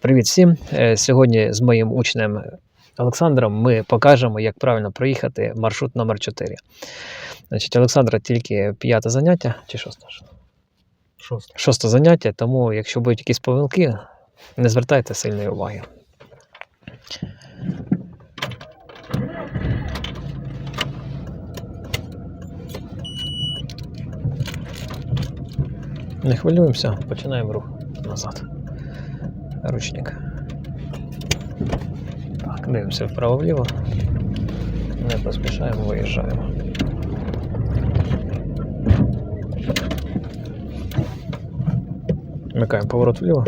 Привіт всім! Е, Сьогодні з моїм учнем Олександром ми покажемо, як правильно проїхати маршрут номер 4 Значить, Олександра тільки п'яте заняття чи шосте? Шосте. Шосте заняття, тому якщо будуть якісь помилки, не звертайте сильної уваги. Не хвилюємося, починаємо рух назад. Ручник. Так, дивимося вправо-вліво. Не поспішаємо, виїжджаємо. Вмикаємо поворот вліво.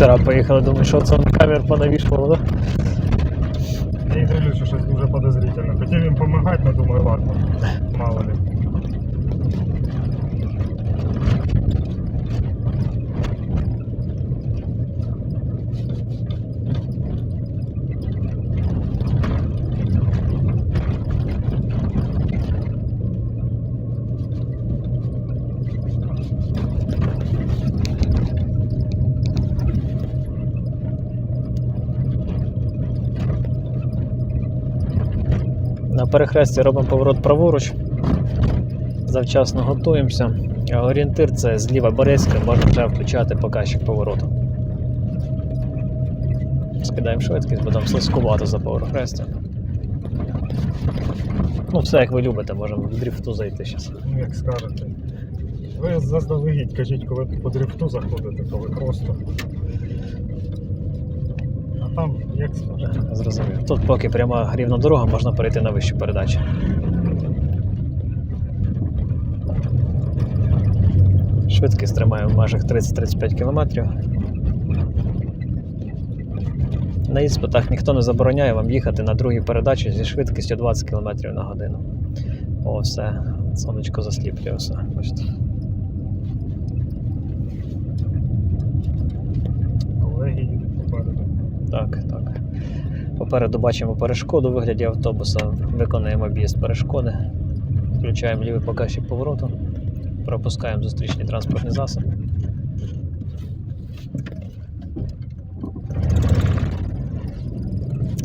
Інспектора поїхали, думаю, що це камер понавішувало, да? Я й дивлюся, що щось дуже подозрительно. Хотів їм допомагати, але думаю, ладно. Перехресті робимо поворот праворуч. Завчасно готуємося. Орієнтир це зліва Борецька, можна вже включати показчик повороту. Скидаємо швидкість, бо там слизькувато за перехрестя. Ну, все як ви любите, можемо в дріфту зайти зараз. Ну, як скажете. Ви заздалегідь кажіть, коли по дрифту заходите, коли просто. Там, як скажете. Зрозумів. Тут поки пряма рівна дорога, можна перейти на вищу передачу. Швидкість тримаємо в межах 30-35 км. На іспитах ніхто не забороняє вам їхати на другій передачі зі швидкістю 20 км на годину. О, все. Сонечко засліплює все. Бачите. Так, так. Попереду бачимо перешкоду у вигляді автобуса. Виконуємо об'їзд перешкоди. Включаємо лівий показчик повороту. Пропускаємо зустрічний транспортний засіб.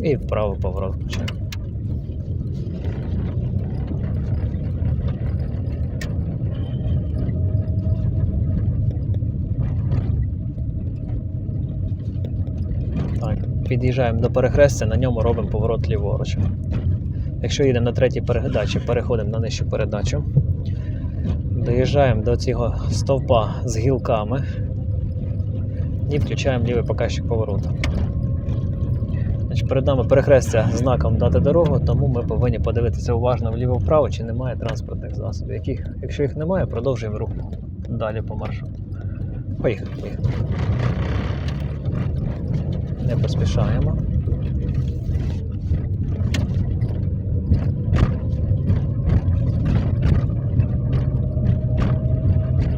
І вправо поворот включаємо. Так, під'їжджаємо до перехрестя, на ньому робимо поворот ліворуч. Якщо їдемо на третій передачі, переходимо на нижчу передачу. Доїжджаємо до цього стовпа з гілками і включаємо лівий показчик повороту. Перед нами перехрестя знаком дати дорогу, тому ми повинні подивитися уважно вліво-вправо, чи немає транспортних засобів. Яких, якщо їх немає, продовжуємо рух далі по маршруту. Поїхали, поїхали. Не поспішаємо.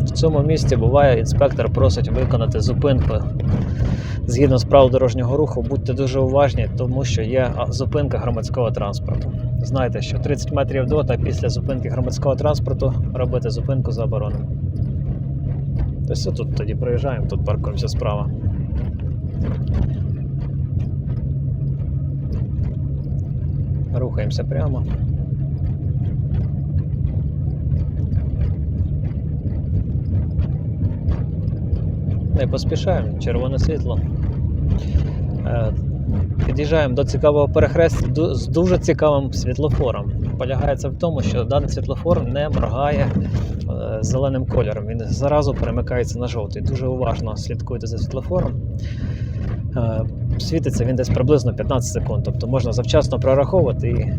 В цьому місці буває, інспектор просить виконати зупинку згідно з правил дорожнього руху. Будьте дуже уважні, тому що є зупинка громадського транспорту. Знайте, що 30 метрів до та після зупинки громадського транспорту робити зупинку заборонено. Тобто тут тоді проїжджаємо, тут паркуємося справа. Рухаємося прямо. Не поспішаємо, червоне світло. Е, Під'їжджаємо до цікавого перехрестя з дуже цікавим світлофором. Полягається в тому, що даний світлофор не моргає е, зеленим кольором. Він зразу перемикається на жовтий. Дуже уважно слідкуйте за світлофором. Світиться він десь приблизно 15 секунд, тобто можна завчасно прораховувати і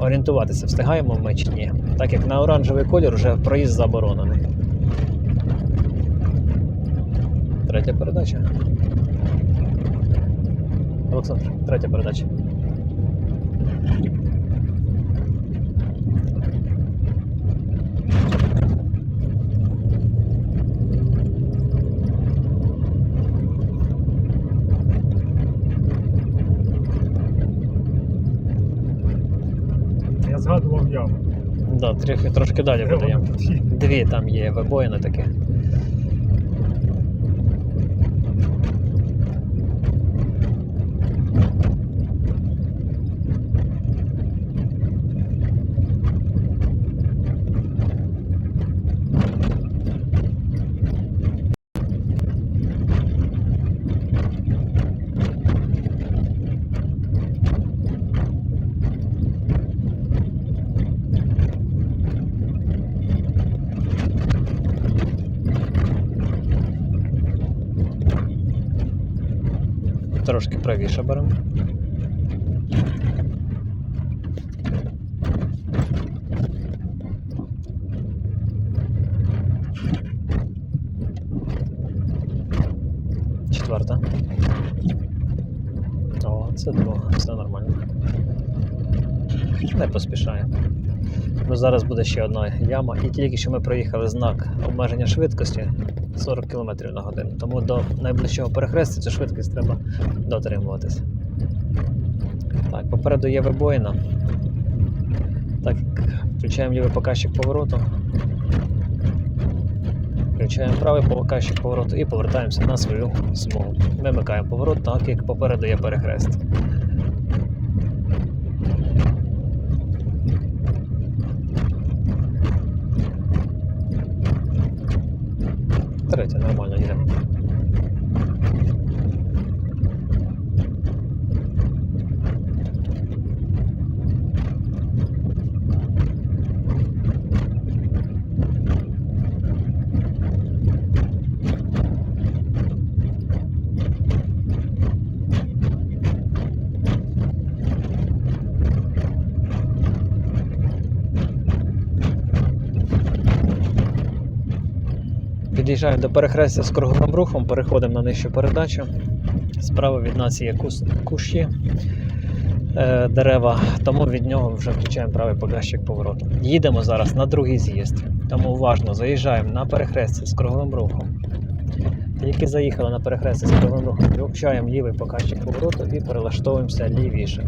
орієнтуватися, встигаємо ми чи ні. Так як на оранжевий колір вже проїзд заборонений. Третя передача. Олександр, третя передача. Я згадував яму. Да, трохи, трошки далі буде. вона? Дві там є вибоїни такі. Трошки правіше беремо. Четверта. О, це друга, все нормально. Не поспішає. Бо зараз буде ще одна яма, і тільки що ми проїхали знак обмеження швидкості 40 км на годину. Тому до найближчого перехрестя цю швидкість треба дотримуватися. Так, попереду є вибоїна. Так, включаємо лівий показчик повороту. Включаємо правий показчик повороту і повертаємося на свою смугу. Вимикаємо поворот, так як попереду є перехрест. Третє, нормально їдемо. Під'їжджаємо до перехрестя з круговим рухом, переходимо на нижчу передачу. Справа від нас є кущі е, дерева, тому від нього вже включаємо правий показчик повороту. Їдемо зараз на другий з'їзд, тому уважно заїжджаємо на перехрестя з круговим рухом. Тільки заїхали на перехрестя з круговим рухом, включаємо лівий показчик повороту і перелаштовуємося лівіше.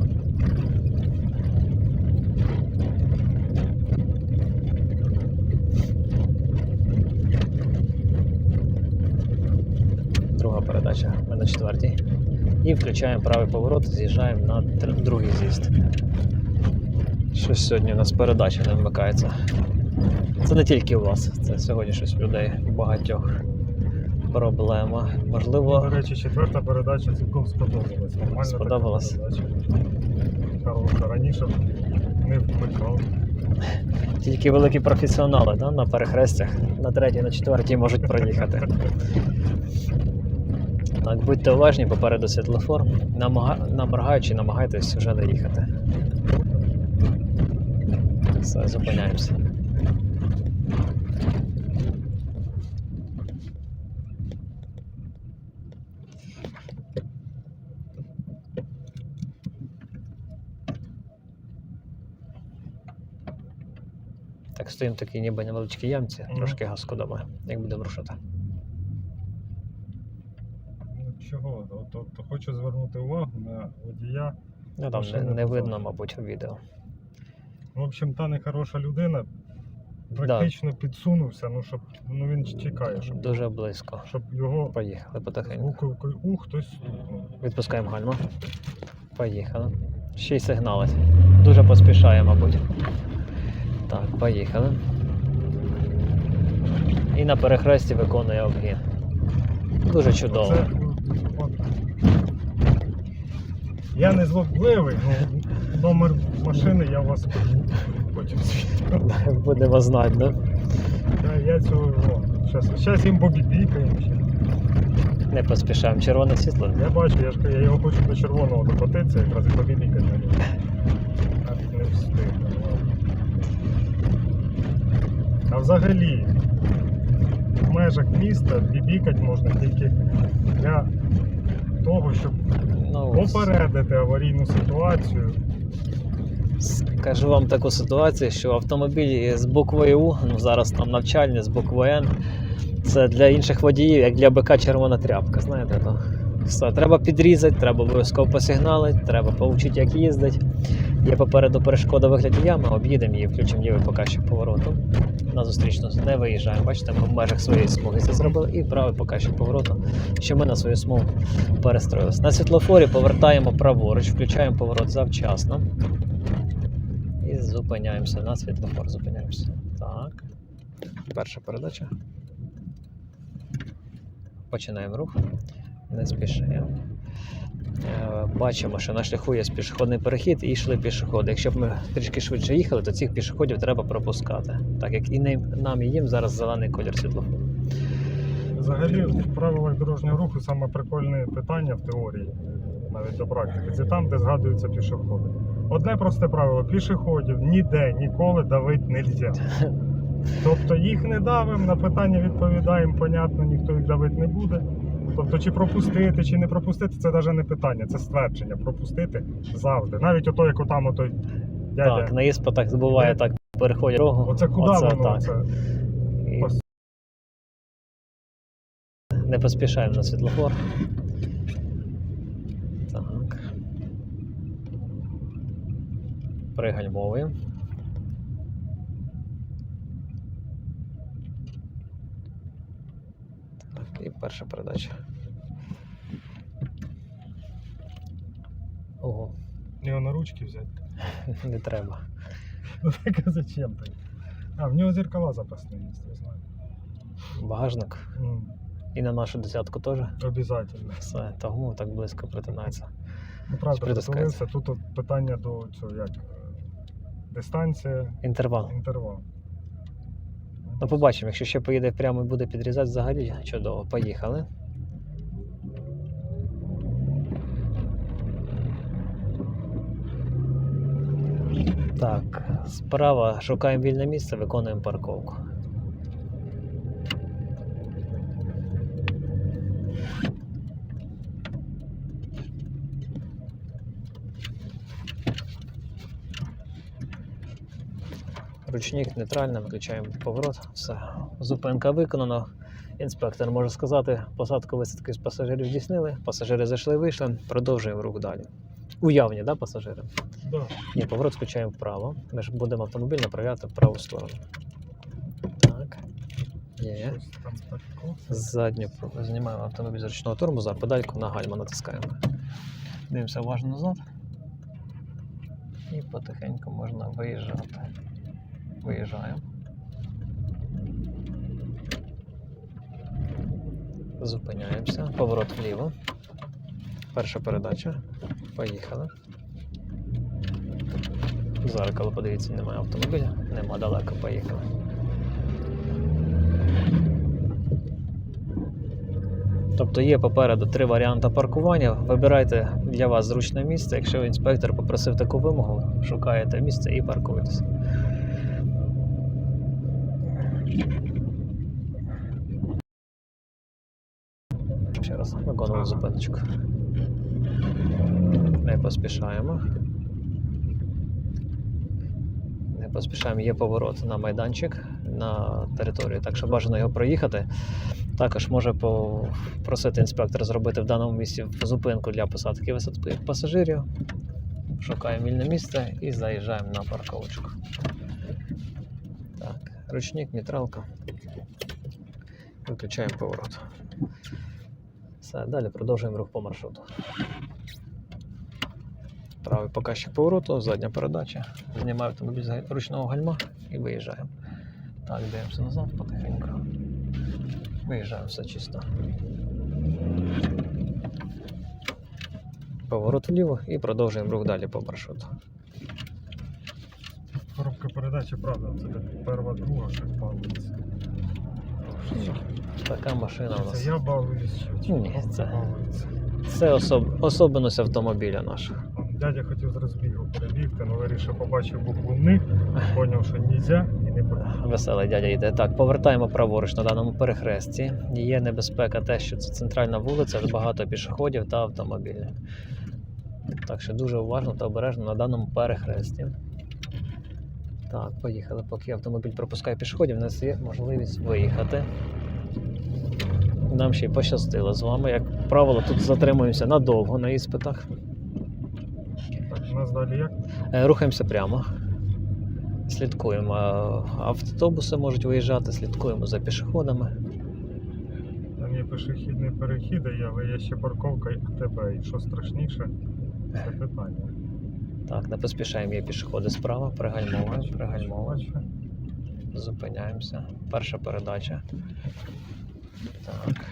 Друга передача, ми на четвертій. І включаємо правий поворот, з'їжджаємо на другий з'їзд. Щось сьогодні у нас передача не вмикається. Це не тільки у вас, це сьогодні щось у людей у багатьох проблема. Можливо, До речі, четверта передача цілком сподобалась. Нормальна Сподобалась? така. Хороша. Раніше не вмикав. тільки великі професіонали да, на перехрестях на третій, на четвертій можуть проїхати. Так, будьте уважні, попереду світлофор. Намага... Наморгаючи, намагайтесь вже не їхати. Все, зупиняємося. Так, стоїмо в такій ніби невеличкій ямці, трошки газку дамо, як будемо рушити. Чого? От хочу звернути увагу на водія. Ну там не, не видно, мабуть, у відео. В общем, та нехороша людина практично підсунувся, ну щоб ну він чекає, щоб, Дуже близько. щоб його Поїхали потихеньку. звуковкою у хтось. Відпускаємо гальма. Поїхали. Ще й сигналить. Дуже поспішає, мабуть. Так, поїхали. І на перехресті виконує обгін. Дуже чудово. Оце, Я не злобливий, але номер машини я вас потім свідчу. Буде вас знати, да? Я цього. Зараз їм побібікаємо. ще. Не поспішаємо, червоне світло. Я бачу, я ж я його хочу до червоного докотитися, якраз і побібікати. Навіть не встиг. А взагалі в межах міста бібікати можна тільки для того, щоб Ну, попередити аварійну ситуацію. Скажу вам таку ситуацію, що автомобіль з буквою У, ну зараз там навчальні з буквою Н, це для інших водіїв, як для БК червона тряпка. Знаєте, то все. Треба підрізати, треба обов'язково посигналити, треба повчити, як їздить. Є попереду перешкода вигляді ями, об'їдемо її, включимо лівий показчик повороту. На зустрічну не виїжджаємо. Бачите, ми в межах своєї смуги це зробили, і правий показчик повороту, що ми на свою смугу перестроїлися. На світлофорі повертаємо праворуч, включаємо поворот завчасно. І зупиняємося на світлофор. Зупиняємося. Так. Перша передача. Починаємо рух. Не спішимо. Е, Бачимо, що на шляху є пішохідний перехід і йшли пішоходи. Якщо б ми трішки швидше їхали, то цих пішоходів треба пропускати. Так як і нам і їм зараз зелений колір світлофору. Взагалі, в правилах дорожнього руху саме прикольне питання в теорії, навіть до практики, це там, де згадуються пішоходи. Одне просте правило: пішоходів ніде ніколи давити не можна. Тобто їх не давимо, на питання відповідаємо, понятно, ніхто їх давити не буде. Тобто, чи пропустити, чи не пропустити, це навіть не питання, це ствердження. Пропустити завжди. Навіть ото, як отам отой дядя. Так, на іспитах буває так, переходять дорогу. Оце куди Оце воно? так. Це? І Не поспішаємо на світлофор. Так. Пригальмовуємо. Так, і перша передача. Ого, Його на ручки взяти. не треба. Ну так а зачем ти? А, в нього зеркала запасні є, я знаю. Багажник. М, І на нашу десятку теж. Обязательно. Все, тому так близько притинається. Ну, правда, Притискається. Тут от питання до цього, як е, дистанція, Інтервал. інтервал. Ну, побачимо, якщо ще поїде прямо і буде підрізати взагалі, чудово. Поїхали. Так, справа шукаємо вільне місце, виконуємо парковку. Ручник нейтрально, виключаємо поворот. Все. Зупинка виконана. Інспектор може сказати, посадку висадки з пасажирів здійснили, пасажири зайшли, вийшли, продовжуємо рух далі. Уявні, да, пасажири? Да. Ні, поворот включаємо вправо. Ми ж будемо автомобіль направляти в праву сторону. Так. Є. Задню знімаємо автомобіль з ручного тормоза, педальку на гальма натискаємо. Дивимося уважно назад. І потихеньку можна виїжджати. Виїжджаємо. Зупиняємося. Поворот вліво. Перша передача. Поїхали. Зеркало, подивіться, немає автомобіля. Нема далеко, поїхали. Тобто є попереду три варіанти паркування. Вибирайте для вас зручне місце. Якщо інспектор попросив таку вимогу, шукаєте місце і паркуєтесь. Ще раз виконуємо зупиночку. Не поспішаємо. Не поспішаємо, є поворот на майданчик на територію, так що бажано його проїхати. Також може попросити інспектор зробити в даному місці зупинку для посадки висадки пасажирів. Шукаємо вільне місце і заїжджаємо на парковочку. Так, ручник, нейтралка. Виключаємо поворот. Все, далі продовжуємо рух по маршруту. Правий показчик повороту, задня передача. Знімаю автомобіль з ручного гальма і виїжджаємо. Так, дивимося назад потихеньку. Виїжджаємо все чисто. Поворот вліво і продовжуємо рух далі по маршруту. Коробка передачі, правда, це перша, друга, що балується. Така машина у нас. Це я балуюсь, чи Ні, це- Це особ... особливість автомобіля нашого. Дядя хотів з розбігу перебігти, але вирішив, побачив букву «Ни», зрозумів, що нельзя і не Дякую. Веселий дядя йде. Так, повертаємо праворуч на даному перехресті. Є небезпека те, що це центральна вулиця, багато пішоходів та автомобілів. Так що дуже уважно та обережно на даному перехресті. Так, поїхали. Поки автомобіль пропускає пішоходів, у нас є можливість виїхати. Нам ще й пощастило з вами. Як правило, тут затримуємося надовго на іспитах. Далі як? Е, Рухаємося прямо. Слідкуємо. Е, Автобуси можуть виїжджати, слідкуємо за пішоходами. Там є пішохідний перехід, а але є ще парковка і АТБ. І що страшніше, це питання. Так, не поспішаємо, є пішоходи справа, пригальмовуємо, пригальмовуємо, зупиняємося. Перша передача. Так,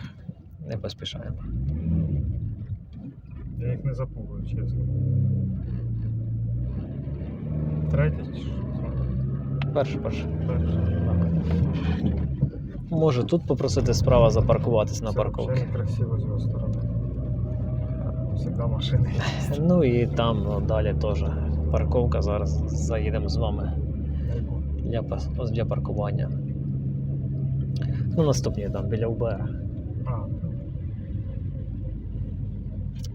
не поспішаємо. Я їх не запугую, чесно. Третє чи що? Перша, перша. Перше. Може тут попросити справа запаркуватись на парковці. взагалі некрасиво з його сторони. Завжди машини. Ну і там ну, далі теж парковка. Зараз заїдемо з вами для, для паркування. Ну, наступні там біля УБР.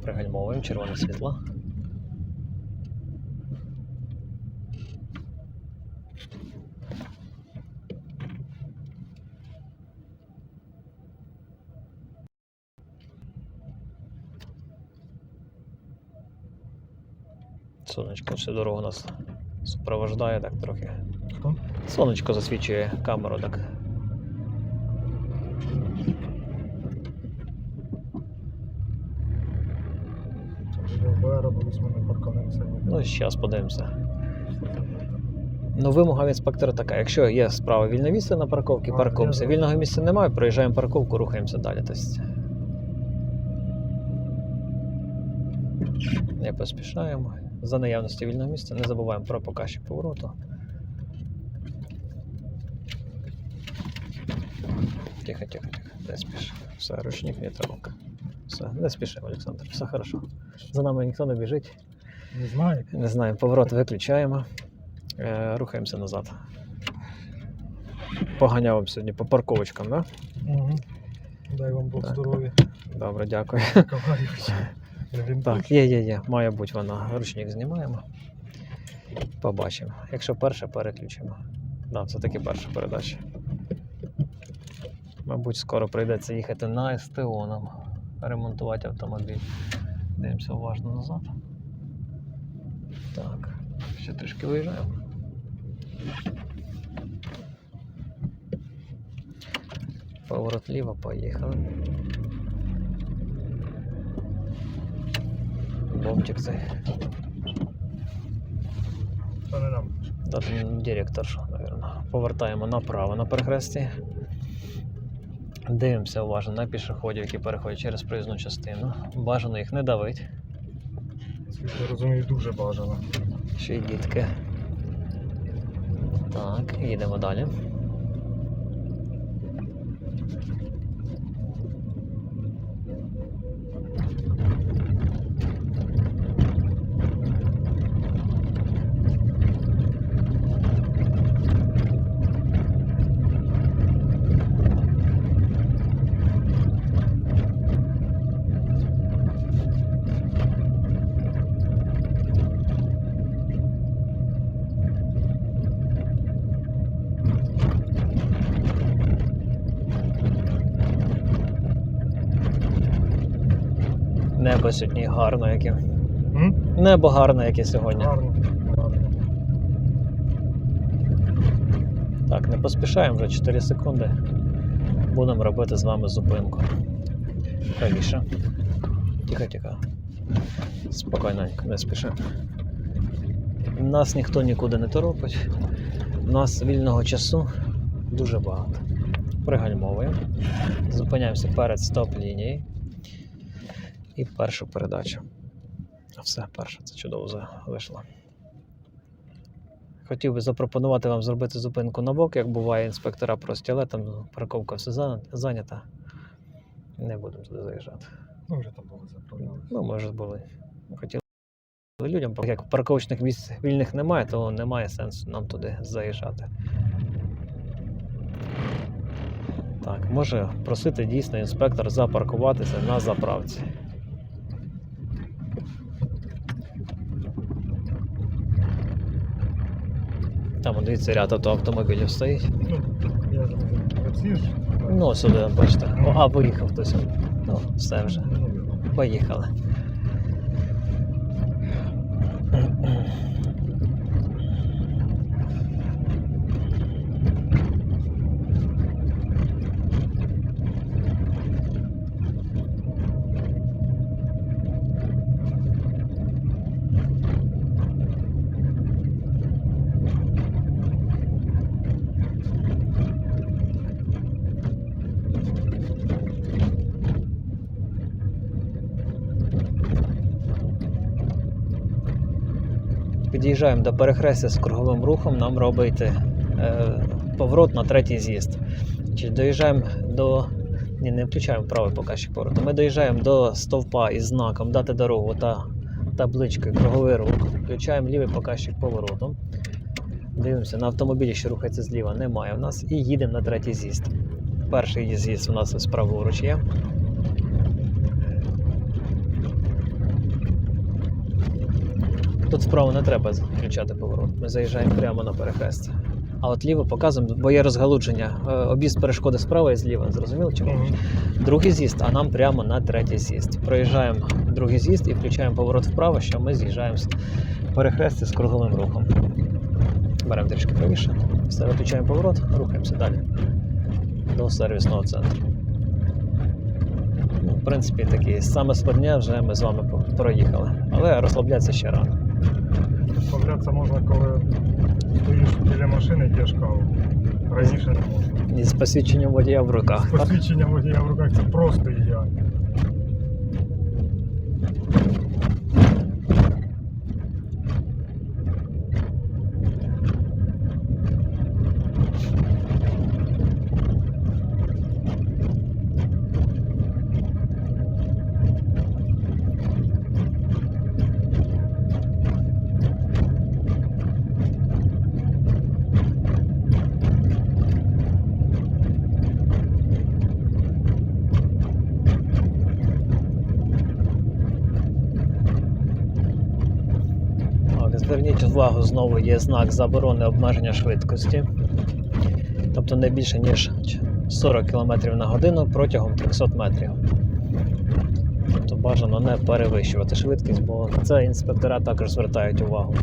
Пригальмовуємо червоне світло. Сонечко всю дорогу нас супровождає так трохи. хто? Сонечко засвічує камеру так. Ну, зараз подивимося. Ну, вимога інспектора така: якщо є справа вільне місце на парковці, паркуємося. Вільного місця немає, проїжджаємо парковку, рухаємося далі. Тобто... Не поспішаємо. За наявності вільного місця не забуваємо про показчик повороту. Тихо, тихо, тихо. Не спіши. Все, ручник нейтралка. Все, не спішимо, Олександр. Все хорошо. За нами ніхто не біжить. Не знаю. Не знаю, поворот виключаємо. Е, рухаємося назад. Поганяв вам сьогодні по парковочкам, да? Угу. Дай вам Бог здоров'я. Добре, дякую. Так, є, є, є. Має бути вона. Ручник знімаємо. Побачимо. Якщо перше, переключимо. Да, це таки перша передача. Мабуть, скоро прийдеться їхати на СТО нам. Ремонтувати автомобіль. Дивимося уважно назад. Так, ще трішки виїжджаємо. Поворот ліво, поїхали. Бомчик цей. Це не нам. Там директор, наверное. Повертаємо направо на перехресті. Дивимося уважно на пішоходів, які переходять через проїзну частину. Бажано їх не давити. Світ, я розумію, дуже бажано. Ще й дітки. Так, їдемо далі. Небо сьогодні гарно, яке. М? Небо гарне, яке сьогодні. Гарно. Так, не поспішаємо вже 4 секунди. Будемо робити з вами зупинку. Правіше. Тихо, тихо. Спокійненько, не спішимо. Нас ніхто нікуди не торопить. У нас вільного часу дуже багато. Пригальмовуємо. Зупиняємося перед стоп-лінією. І першу передачу. Все, перша, це чудово вийшло. Хотів би запропонувати вам зробити зупинку на бок, як буває інспектора прості, але там парковка все зайнята-. Не будемо туди заїжджати. Ну, вже там були заправлялися. Ну, може були. Хотіли людям, як парковочних місць вільних немає, то немає сенсу нам туди заїжджати. Так, може просити дійсно інспектор запаркуватися на заправці. Там, дивіться, ряд авто автомобілів стоїть. Ну? Ну, сюди, бачите. О, а, виїхав хтось. Ну, все вже. Ну, Поїхали. Під'їжджаємо до перехрестя з круговим рухом, нам робить е, поворот на третій з'їзд. Доїжджаємо до. Ні, не включаємо правий показчик повороту. Ми доїжджаємо до стовпа із знаком дати дорогу та табличкою круговий рух. Включаємо лівий показчик повороту. Дивимося, на автомобілі, що рухається зліва, немає в нас. І їдемо на третій з'їзд. Перший з'їзд у нас ось праворуч є. Тут вправо не треба включати поворот. Ми заїжджаємо прямо на перехрестя. А от ліво показуємо, бо є розгалудження. Е, Об'їзд перешкоди справа і зліва. Зрозуміло чому? Мгм. Другий з'їзд, а нам прямо на третій з'їзд. Проїжджаємо другий з'їзд і включаємо поворот вправо, що ми з'їжджаємо з перехрестя з круговим рухом. Беремо трішки правіше, все виключаємо поворот, рухаємося далі до сервісного центру. Ну, в принципі, такі саме складне вже ми з вами проїхали. Але розслаблятися ще рано. Розслаблятися можна, коли стоїш біля машини і п'єш каву. Раніше не можна. І з посвідченням водія в руках. З посвідченням водія в руках це просто ідеально. Так, зверніть увагу, знову є знак заборони обмеження швидкості. Тобто не більше, ніж 40 км на годину протягом 300 метрів. Тобто бажано не перевищувати швидкість, бо це інспектора також звертають увагу.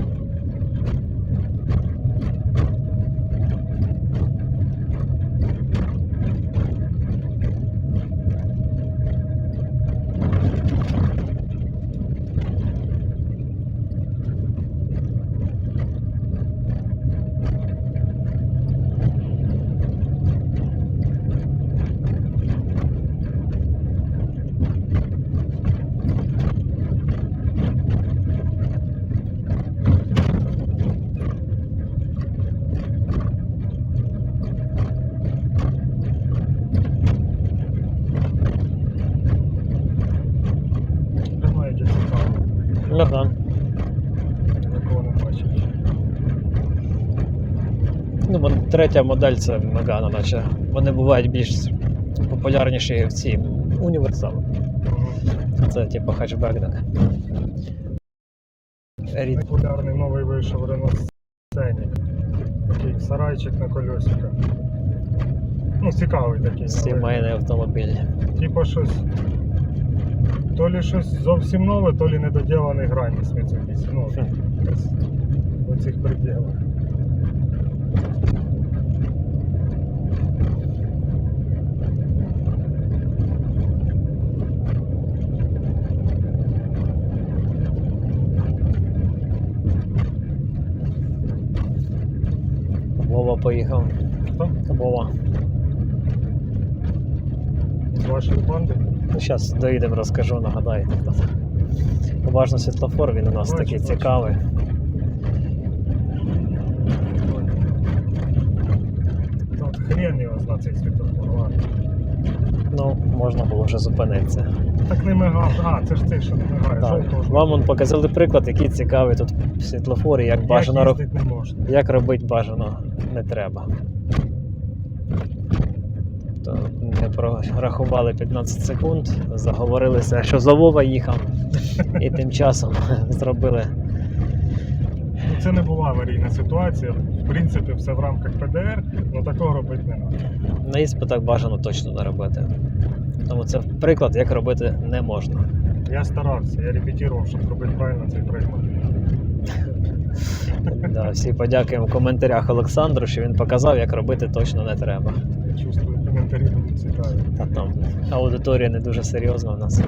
Немає яке цікаво, Ага. такого не бачив. Ну, бо третя модель це Megane, наче. Вони бувають більш популярніші в ці універсали. Це типу хетчбек, так. Рід Популярний новий вийшов Renault Scenic. Такий сарайчик на колесиках. Ну, цікавий такий. сімейний автомобіль. Типа щось. То лі щось зовсім нове, то лі недоділений граніс Mitsubishi. Ну, у цих пределах. Вова поїхав. Хто? Вова. З вашої банди? Ну, зараз доїдемо, розкажу, нагадаю. Уважно світлофор, він у нас Бачу, такий бачу. цікавий. От хрен його зна цей світофор. ладно. Ну, можна було вже зупинитися. Так не мигав. А, це ж цей, що не мигає. Так. Жовтого. Вам он показали приклад, який цікавий тут світлофор і як бажано Як роб... не можна. як робити бажано не треба. То не прорахували 15 секунд, заговорилися, що за Вова їхав, і тим часом зробили. Ну, Це не була аварійна ситуація. В принципі, все в рамках ПДР, але такого робити не треба. На іспитах бажано точно не робити. Тому це приклад, як робити не можна. Я старався, я репетував, щоб робити правильно цей приклад. Да, всі подякуємо в коментарях Олександру, що він показав, як робити точно не треба. Я чувствую, коментарі будуть цікаві. Та там аудиторія не дуже серйозна у нас.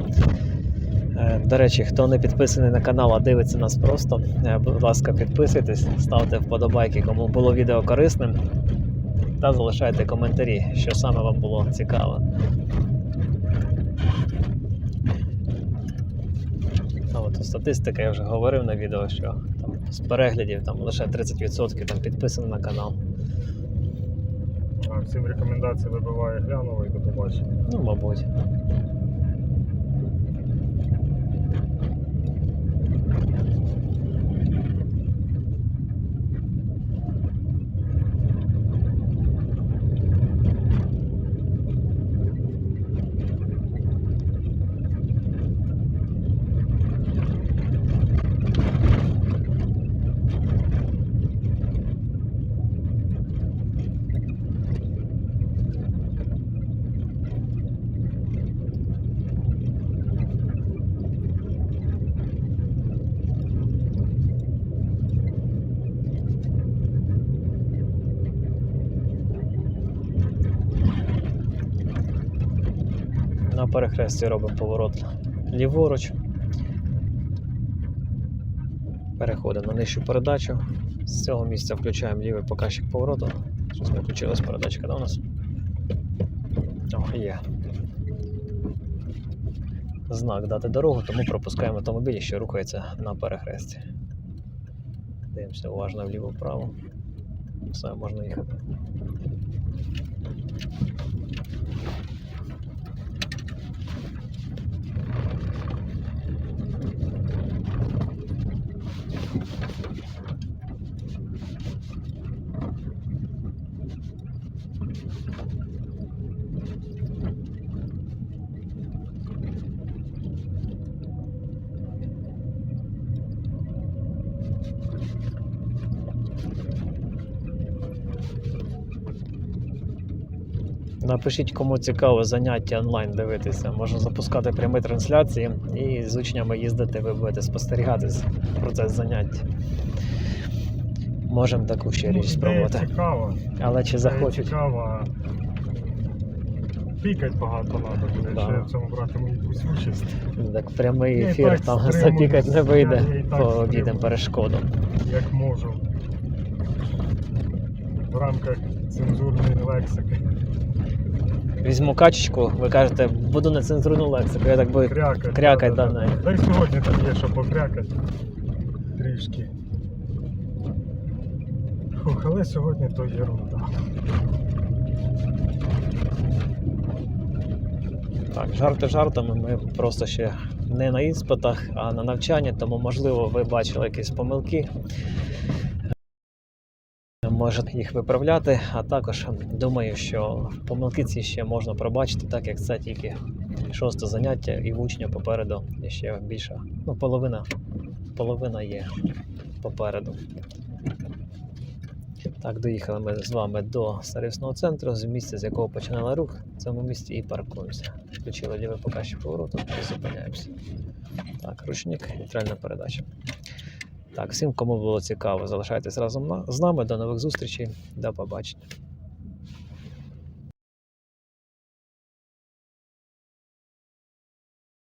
Е, До речі, хто не підписаний на канал, а дивиться нас просто, е, будь ласка, підписуйтесь, ставте вподобайки, кому було відео корисним, та залишайте коментарі, що саме вам було цікаво. От статистика, я вже говорив на відео, що там з переглядів там лише 30% там підписано на канал. А всім рекомендації вибиває глянуло і до побачення. Ну, мабуть. Перехресті робимо поворот ліворуч. Переходимо на нижчу передачу. З цього місця включаємо лівий показчик повороту. Щось не включилась передачка, да, у нас? О, є. Знак дати дорогу, тому пропускаємо автомобіль, що рухається на перехресті. Дивимося уважно вліво-вправо. Все, можна їхати. Напишіть, кому цікаво заняття онлайн дивитися. Можна запускати прямі трансляції і з учнями їздити, ви будете спостерігати процес занять. Можемо таку ще річ Ну, спробувати. цікава. Але чи захочуть? цікава. Пікать багато треба буде, Да. я в цьому братиму якусь участь. Так прямий ефір так там запікати не вийде, обійдемо стримуюсь. перешкоду. як можу. В рамках цензурної лексики. Візьму качечку, ви кажете, буду нецензурну лексику. Я так би Крякать. крякать да, да, да, нею. да. Та сьогодні там є, що покрякати. Трішки. Фух, але сьогодні то єрунда. Так, жарти жартами. Ми просто ще не на іспитах, а на навчанні, тому можливо ви бачили якісь помилки. Можете їх виправляти, а також думаю, що помилки ці ще можна пробачити, так як це тільки шосте заняття, і в учня попереду ще більша. Ну, половина, половина є попереду. Так, доїхали ми з вами до сервісного центру, з місця, з якого починали рух. В цьому місці і паркуємося. Включили лівий показчик повороту і зупиняємося. Так, ручник, нейтральна передача. Так, всім, кому було цікаво, залишайтесь разом з нами. До нових зустрічей. До побачення.